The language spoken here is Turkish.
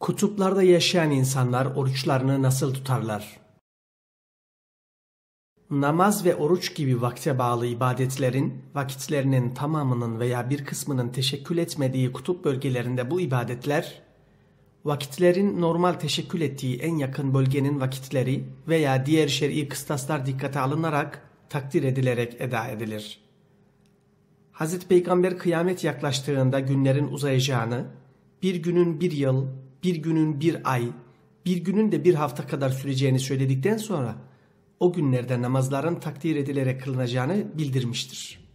Kutuplarda yaşayan insanlar oruçlarını nasıl tutarlar? Namaz ve oruç gibi vakte bağlı ibadetlerin vakitlerinin tamamının veya bir kısmının teşekkül etmediği kutup bölgelerinde bu ibadetler vakitlerin normal teşekkül ettiği en yakın bölgenin vakitleri veya diğer şer'i kıstaslar dikkate alınarak takdir edilerek eda edilir. Hazreti Peygamber kıyamet yaklaştığında günlerin uzayacağını, bir günün bir yıl, bir günün bir ay, bir günün de bir hafta kadar süreceğini söyledikten sonra o günlerde namazların takdir edilerek kılınacağını bildirmiştir.